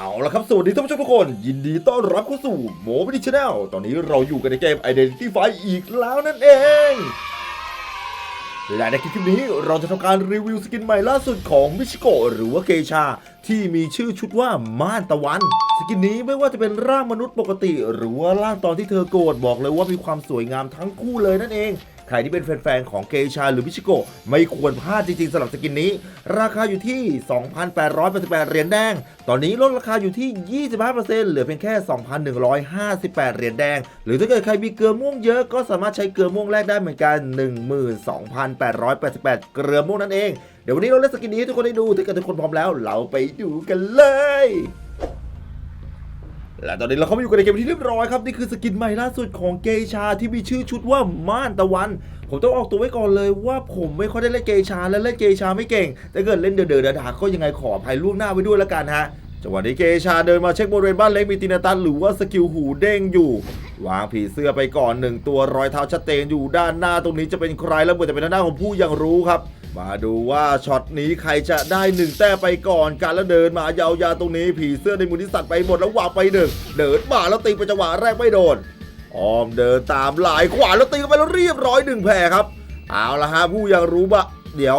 เอาละครับ สวัสดีท่านผู้ชมทุกคน ยินดีต้อนรับเข้าสู่โมบิดิชแนลตอนนี้เราอยู่กันในเกม Identity f i อีกแล้วนั่นเองและในคลิปนี้เราจะทำการรีวิวสกินใหม่ล่าสุดของมิชิโกะหรือว่าเกชา ที่มีชื่อชุดว่าม่านตะวัน สกินนี้ไม่ว่าจะเป็นร่างมนุษย์ปกติ หรือว่าร่างตอนที่เธอโกรธบอกเลยว่ามีความสวยงามทั้งคู่เลยนั่นเอง ใครที่เป็นแฟนๆของเกชาหรือมิชิโกไม่ควรพลาดจริงๆสำหรับสกินนี้ ราคาอยู่ที่ 2,888 เหรียญแดง ตอนนี้ลดราคาอยู่ที่ 25%เหลือเพียงแค่ 2,158 เหรียญแดง หรือถ้าเกิดใครมีเกลือม่วงเยอะก็สามารถใช้เกลือม่วงแรกได้เหมือนกัน 12,888 เกลือม่วงนั่นเอง เดี๋ยววันนี้เราเล่นสกินนี้ให้ทุกคนได้ดู ถ้าเกิดทุกคนพร้อมแล้ว เราไปดูกันเลย และตอนนี้เราเข้ามาอยู่กันในเกมที่เรียบร้อยครับ นี่คือสกินใหม่ล่าสุดของเกชาที่มีชื่อชุดว่าม่านตะวัน ผมต้องออกตัวไว้ก่อนเลยว่าผมไม่ค่อยได้เล่นเกชาและเล่นเกชาไม่เก่ง แต่เกิดเล่นเดือดเดือดาก็ยังไงขออภัยล่วงหน้าไว้ด้วยละกันฮะ จังหวะนี้เกชาเดินมาเช็คบริเวณบ้านเล็กมีตินาตันหรือว่าสกิลหูเด้งอยู่ วางผีเสื้อไปก่อนหนึ่งตัวรอยเท้าชัดเจนอยู่ด้านหน้าตรงนี้จะเป็นใครแล้วเหมือนจะเป็นทางด้าของผู้ยังรู้ครับ มาดูว่าช็อตนี้ใครจะได้หนึ่งแต้มไปก่อนการแล้วเดินมายาวๆตรงนี้ผีเสื้อในมือที่สัตว์ไปหมดแล้ววางไปหนึ่งเดินมาแล้วตีไปจังหวะแรกไม่โดนอ้อมเดินตามหลายขวาแล้วตีไปแล้วเรียบร้อยหนึ่งแผลครับ เอาละฮะผู้ยังรู้บะเดี๋ยว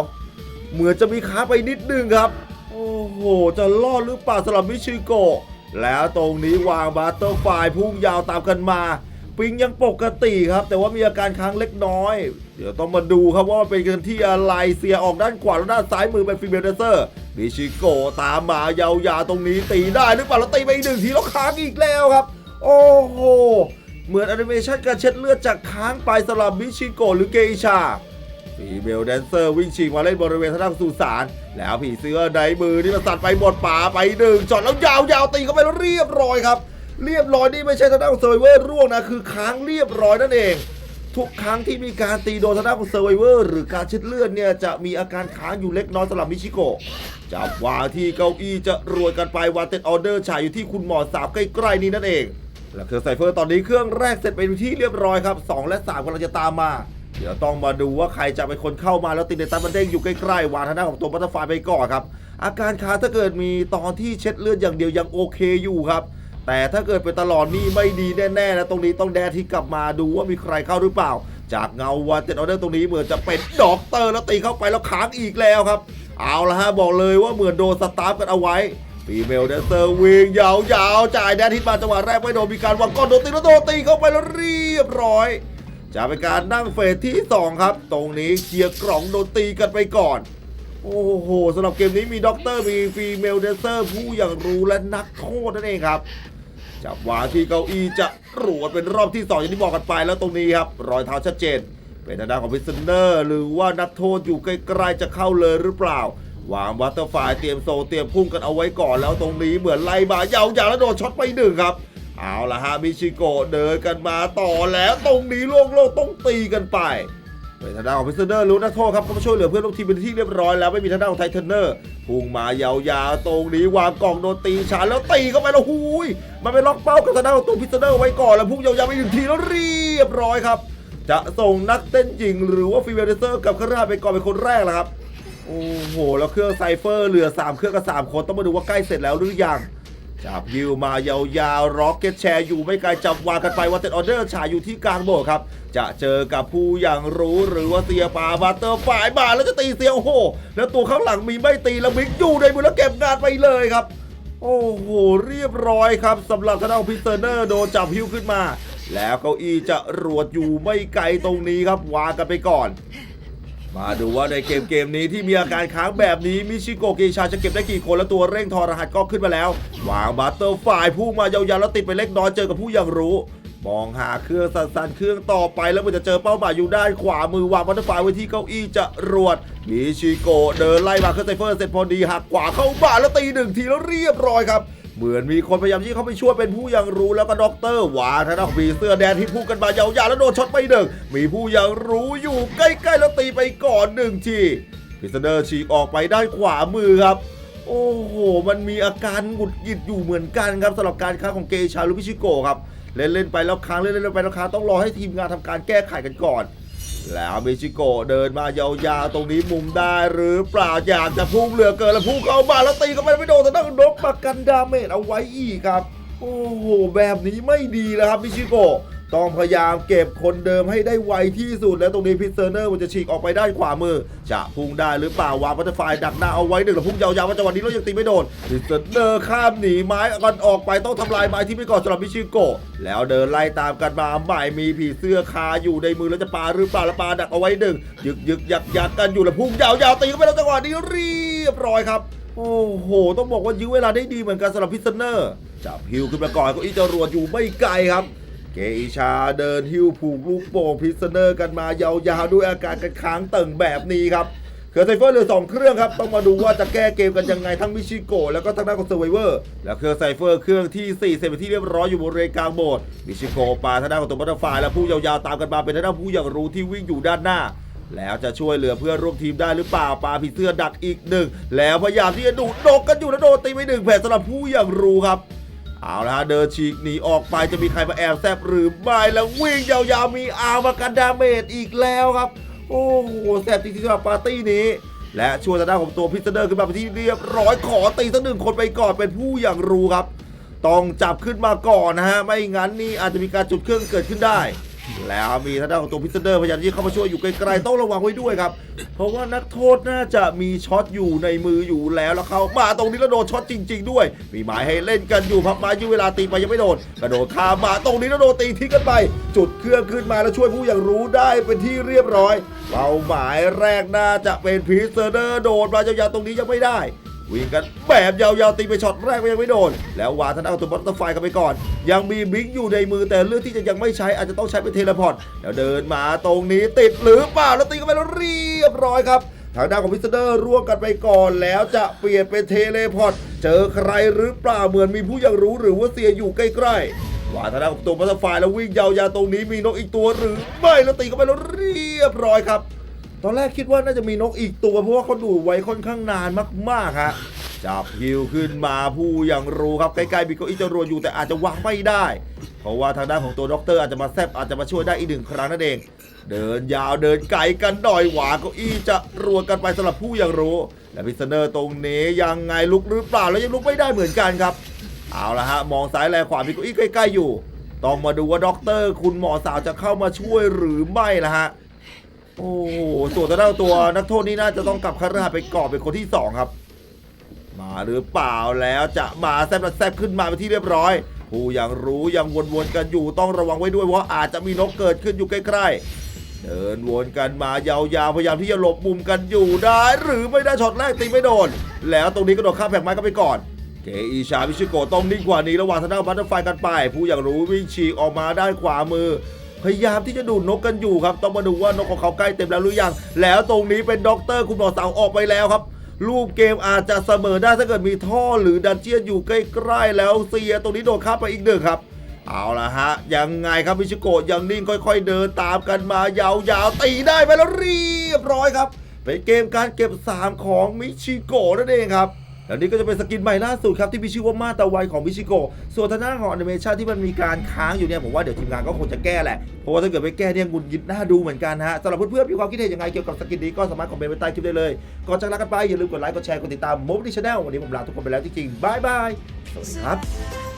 เหมือนจะมีค้าไปนิดนึงครับ โอ้โห จะรอดหรือเปล่าสำหรับมิชิโกะ แล้วตรงนี้วางบัตเตอร์ไฟล์พุ่งยาวตามกันมา ปิงยังปกติครับ แต่ว่ามีอาการค้างเล็กน้อย เดี๋ยวต้องมาดูครับว่ามันเป็นกันที่อะไรเสียออกด้านขวาแล้วด้านซ้ายมือเป็นฟิเมลเดเซอร์มิชิโกะตามมายาวๆตรงนี้ตีได้หรือเปล่าแล้วตีไปอีกหนึ่งทีแล้วค้างอีกแล้วครับ โอ้โห เหมือนแอนิเมชันการเช็ดเลือดจากค้างไปสำหรับมิชิโกะหรือเกอิชา ฟีเมลแดนเซอร์วิ่งชิงมาเล่นบริเวณทางด้านสุสาน แล้วผีเสื้อไดมือที่มันสัตว์ไปหมดป่าไปหนึ่งจอดแล้วยาวๆตีเข้าไปแล้วเรียบร้อยครับ เรียบร้อยนี่ไม่ใช่ทางด้านของเซอร์ไวเวอร์ร่วงนะคือค้างเรียบร้อยนั่นเอง ทุกครั้งที่มีการตีโดนทางด้านของเซอร์ไวเวอร์หรือการช็ดเลือดเนี่ยจะมีอาการค้างอยู่เล็กน้อยสำหรับมิชิโกะจับวางที่เก้าอี้จะรวยกันไปวาเต็ดออเดอร์ฉายอยู่ที่คุณหมอสาวใกล้ๆนี้นั่นเองและเครื่องไซเฟอร์ตอนนี้เครื่องแรกเสร็จเป็นที่เรียบร้อยครับ 2 และ 3กำลังจะตามมา เดี๋ยวต้องมาดูว่าใครจะเป็นคนเข้ามาแล้วติดในตันมันเด้งอยู่ใกล้ๆวางทางด้านของตัวบัตเตอร์ไฟลายไปก่อนครับ อาการค้าถ้าเกิดมีตอนที่เช็ดเลือดอย่างเดียวยังโอเคอยู่ครับ แต่ถ้าเกิดเป็นตลอดนี่ไม่ดีแน่ๆนะตรงนี้ต้องแดนที่กลับมาดูว่ามีใครเข้าหรือเปล่า จากเงาวันเต็ดออเดอร์ตรงนี้เหมือนจะเป็นด็อกเตอร์แล้วตีเข้าไปแล้วค้างอีกแล้วครับ เอาละฮะบอกเลยว่าเหมือนโดนสตาร์ฟกันเอาไว้ฟีเมลแดนเซอร์วิงยาวๆจ่ายแดนทิศมาจังหวะแรกไม่โดนมีการวางก้อนโดนตีแล้วโดนตีเข้าไปแล้วเรียบร้อย จะเป็นการนั่งเฟสที่ 2 ครับ ตรงนี้เคลียร์กล่องโดนตีกันไปก่อน โอ้โหสำหรับเกมนี้มีด็อกเตอร์มีฟีเมลเดนเซอร์ผู้อย่างรู้และนักโทษนั่นเองครับจับวางที่เก้าอี้จะรวดเป็นรอบที่2อย่างที่บอกกันไปแล้วตรงนี้ครับ รอยเท้าชัดเจน เป็นทางด้านของพิซเนอร์หรือว่านักโทษอยู่ใกล้ๆจะเข้าเลยหรือเปล่า วางบัตเตอร์ไฟายเตรียมโซเตรียมพุ่งกันเอาไว้ก่อนแล้วตรงนี้เหมือนไล่มายาวๆแล้วโดนช็อตไปหนึ่งครับ เอาละฮะมิชิโกะเดินกันมาต่อแล้วตรงนี้โล่งๆต้องตีกันไปเป็นทางด้านของพิซเนอร์รู้นักโทษครับก็มาช่วยเหลือเพื่อนร่วมทีมเป็นที่เรียบร้อยแล้วไม่มีทางด้านของไทเทนเนอร์พุ่งมายาวๆตรงนี้วางกล่องโดนตีฉานแล้วตีเข้าไปแล้วหุยมันไปล็อกเป้ากับทางด้านของตัวพิซเนอร์ไว้ก่อนแล้วพุ่งยาวๆไปหนึ่งทีแล้วเรียบร้อยครับ จะส่งนักเต้นหญิงหรือว่าฟีเมลเดเซอร์กับคาราไปก่อนเป็นคนแรกแล้วครับโอ้โหแล้วเครื่องไซเฟอร์เหลือ 3 เครื่องกับ3คนต้องมาดูว่าใกล้เสร็จแล้วหรือยัง จับยิวมายาวๆร็อกเก็ตแชร์อยู่ไม่ไกลจับวางกันไปว่าเต็ดออเดอร์ฉายอยู่ที่กลางโบสถ์ครับ จะเจอกับผู้อย่างรู้หรือว่าเสียปาบัตเตอร์ฝ่ายมาแล้วจะตีเสียโอ้โห แล้วตัวข้างหลังมีไม่ตีแล้วมิกอยู่ในมือแล้วเก็บงานไปเลยครับ โอ้โหเรียบร้อยครับสำหรับทางด้านพิเตอร์เนอร์โดนจับหิ้วขึ้นมา แล้วเก้าอี้จะรวดอยู่ไม่ไกลตรงนี้ครับวางกันไปก่อน มาดูว่าในเกมเกมนี้ที่มีอาการค้างแบบนี้มิชิโกะเกชาจะเก็บได้กี่คนแล้วตัวเร่งทอรหัสก็ขึ้นมาแล้ว วางบัตเตอร์ฝ่ายพุ่งมายาวๆแล้วติดไปเล็กน้อยเจอกับผู้ยังรู้ มองหาเครื่องสั่นๆเครื่องต่อไปแล้วมันจะเจอเป้าหมายอยู่ด้านขวามือวางบัตเตอร์ฝ่ายไว้ที่เก้าอี้จะรวดมิชิโกเดินไล่มาเครื่องไซเฟอร์เสร็จพอดีหักขวาเข้าบ้าแล้วตีหนึ่งทีแล้วเรียบร้อยครับ เหมือนมีคนพยายามที่เข้าไปช่วยเป็นผู้ยังรู้แล้วก็ด็อกเตอร์วาทางด้านผีเสื้อแดนที่พุ่งกันมายาวๆแล้วโดนช็อตไปหนึ่งมีผู้ยังรู้อยู่ใกล้ๆแล้วตีไปก่อนหนึ่งทีพิสเดอร์ฉีกออกไปด้านขวามือครับ โอ้โห มันมีอาการหงุดหงิดอยู่เหมือนกันครับสำหรับการค้าของเกชาลุพิชิโกครับ เล่นเล่นๆไปแล้วค้างเล่นเล่นๆไปแล้วค้างต้องรอให้ทีมงานทำการแก้ไขกันก่อน แล้วมิชิโกะเดินมายาวๆตรงนี้มุมได้หรือเปล่าอยากจะพุ่งเหลือเกินแล้วพุ่งเข้ามาแล้วตีเข้าไปไม่โดนแต่ต้องนบประกันดาเมจเอาไว้อีกครับ โอ้โหแบบนี้ไม่ดีแล้วครับมิชิโกะ ต้องพยายามเก็บคนเดิมให้ได้ไวที่สุด แล้วตรงนี้พิซเซอร์เนอร์มันจะฉีกออกไปด้านขวามือ จะพุ่งได้หรือเปล่าวางบัตเตอร์ไฟดักหน้าเอาไว้หนึ่งแล้วพุ่งยาวๆว่าจังหวะนี้เรายังตีไม่โดนพิซเซอร์เนอร์ข้ามหนีไม้กันออกไปต้องทำลายไม้ที่ไม่ก่อนสำหรับมิชิโกะแล้วเดินไล่ตามกันมาใหม่มีผีเสื้อคาอยู่ในมือแล้วจะปาหรือเปล่าแล้วปาดักเอาไว้หนึ่งยึกยึกยักยักกันอยู่แล้วพุ่งยาวๆตีเข้าไปแล้วจังหวะนี้เรียบร้อยครับโอ้โห ต้องบอกว่ายื้อเวลาได้ดีเหมือนกันสำหรับพิซเนอร์จับฮิวขึ้นมาก่อนก็อีจรวดอยู่ไม่ไกลครับ เกอิชาเดินฮิวผูกลูกโป่งพิซเนอร์กันมายาวๆด้วยอาการกันค้างเติ่งแบบนี้ครับเครื่อไซเฟอร์เหลือสองเครื่องครับ ต้องมาดูว่าจะแก้เกมกันยังไงทั้งมิชิโกะแล้วก็ทางด้านของเซอร์ไวเวอร์แล้วเครือไซเฟอร์เครื่องที่4เสร็จเป็นที่เรียบร้อยอยู่บริเวณกลางโบสถ์มิชิโกะปาทางด้านของตัวบัตเตอร์ไฟแล้วผู้ยาวๆตามกันมาเป็นทางด้านผู้อย่างรู้ที่วิ่งอยู่ด้านหน้า แล้วจะช่วยเหลือเพื่อนร่วมทีมได้หรือเปล่าปาผีเสื้อดักอีกหนึ่งแล้วพยายามที่จะดูดนกกันอยู่แล้วโดนตีไปหนึ่งแผลสำหรับผู้อย่างรู้ครับ เอาละฮะเดินฉีกหนีออกไปจะมีใครมาแอบแซบหรือไม่แล้ววิ่งยาวๆมีอาร์มากันดาเมจอีกแล้วครับ โอ้โหแซบจริงๆสำหรับปาร์ตี้นี้ และช่วยทางด้านของตัวพิสเตอร์ขึ้นมาเป็นที่เรียบร้อยขอตีสักหนึ่งคนไปก่อนเป็นผู้อย่างรู้ครับ ต้องจับขึ้นมาก่อนนะฮะไม่งั้นนี่อาจจะมีการจุดเครื่องเกิดขึ้นได้ แล้วมีทางด้านของตัวพิสเตอร์พยายามที่เข้ามาช่วยอยู่ไกลๆต้องระวังไว้ด้วยครับ เพราะว่านักโทษน่าจะมีช็อตอยู่ในมืออยู่แล้วแล้วเขามาตรงนี้แล้วโดนช็อตจริง ๆ ด้วย มีหมายให้เล่นกันอยู่พับมายื้อเวลาตีไปยังไม่โดนกระโดดข้ามมาตรงนี้แล้วโดนตีทิ้งกันไป จุดเครื่องขึ้นมาแล้วช่วยผู้อย่างรู้ได้เป็นที่เรียบร้อยเป้าหมายแรกน่าจะเป็นพีเซอร์เดอร์โดดมายาวๆตรงนี้ยังไม่ได้ วิ่งกันแบบยาวๆตีไปช็อตแรกก็ยังไม่โดน แล้ววาทางด้านของตัวบัตเตอร์ไฟกันไปก่อน ยังมีบิ๊กอยู่ในมือแต่เลือกที่จะยังไม่ใช้อาจจะต้องใช้เป็นเทเลพอร์ตแล้วเดินมาตรงนี้ติดหรือเปล่าแล้วตีกันไปแล้วเรียบร้อยครับทางด้านของพิสเตอร์ร่วงกันไปก่อนแล้วจะเปลี่ยนเป็นเทเลพอร์ตเจอใครหรือเปล่าเหมือนมีผู้ยังรู้หรือว่าเสียอยู่ใกล้ๆวาทางด้านของตัวบัตเตอร์ไฟแล้ววิ่งยาวๆตรงนี้มีนกอีกตัวหรือไม่แล้วตีกันไปแล้วเรียบร้อยครับ ตอนแรกคิดว่าน่าจะมีนกอีกตัวเพราะว่าเขาดูไว้ค่อนข้างนานมากๆฮะจับฮิวขึ้นมาผู้อย่างรู้ครับใกล้ๆมีเก้าอี้จรวดอยู่แต่อาจจะวางไม่ได้ เพราะว่าทางด้านของตัวด็อกเตอร์อาจจะมาแซบอาจจะมาช่วยได้อีกหนึ่งครั้งนั่นเอง เดินยาวเดินไกลกันหน่อยหวาเก้าอี้จะรวดกันไปสำหรับผู้อย่างรู้และพิซเนอร์ตรงนี้ยังไงลุกหรือเปล่าแล้วยังลุกไม่ได้เหมือนกันครับ เอาละฮะมองซ้ายแลขวามีเก้าอี้ใกล้ๆอยู่ ต้องมาดูว่าด็อกเตอร์คุณหมอสาวจะเข้ามาช่วยหรือไม่ละฮะ โอ้โหส่วนทางด้านตัวนักโทษนี่น่าจะต้องกลับคาราไปก่อนเป็นคนที่สองครับ มาหรือเปล่าแล้วจะมาแซบและแซบขึ้นมาเป็นที่เรียบร้อยผู้ยังรู้ยังวนๆกันอยู่ต้องระวังไว้ด้วยเพราะอาจจะมีนกเกิดขึ้นอยู่ใกล้ๆ เดินวนกันมายาวๆพยายามที่จะหลบมุมกันอยู่ได้ หรือไม่ได้ช็อตแรกตีไม่โดน แล้วตรงนี้กระโดดข้ามแผงไม้กันไปก่อน เกอีชาวิชิโกะต้องนิ่งกว่านี้ระหว่างทางด้านบัตเตอร์ไฟกันไป ผู้อย่างรู้วิ่งฉีกออกมาด้านขวามือ พยายามที่จะดูดนกกันอยู่ครับ ต้องมาดูว่านกของเขาใกล้เต็มแล้วหรือยัง แล้วตรงนี้เป็นด็อกเตอร์คุณหมอสาวออกไปแล้วครับรูปเกมอาจจะเสมอได้ถ้าเกิดมีท่อหรือดันเจียนอยู่ใกล้ๆแล้วเซียตรงนี้โดนข้ามไปอีกหนึ่งครับ เอาละฮะ ยังไงครับมิชิโกะยังนิ่งค่อย ๆ เดินตามกันมายาวๆตีได้ไปแล้วเรียบร้อยครับ เป็นเกมการเก็บ 3 ของมิชิโกะนั่นเองครับ แล้วนี่ก็จะเป็นสกินใหม่ล่าสุดครับที่มีชื่อว่ามาตาไวของมิชิโกะส่วนทางด้านของแอนิเมชันที่มันมีการค้างอยู่เนี่ยผมว่าเดี๋ยวทีมงานก็คงจะแก้แหละเพราะว่าถ้าเกิดไม่แก้เนี่ยงุนยิดหน้าดูเหมือนกันฮะสำหรับเพื่อนๆมีความคิดเห็นยังไงเกี่ยวกับสกินนี้ก็สามารถคอมเมนต์ไว้ใต้คลิปได้เลยก่อนจากลากันไปอย่าลืมกดไลค์กดแชร์กดติดตามโมบิลิชแนลวันนี้ผมลาทุกคนไปแล้วจริงๆบายบายสวัสดีครับ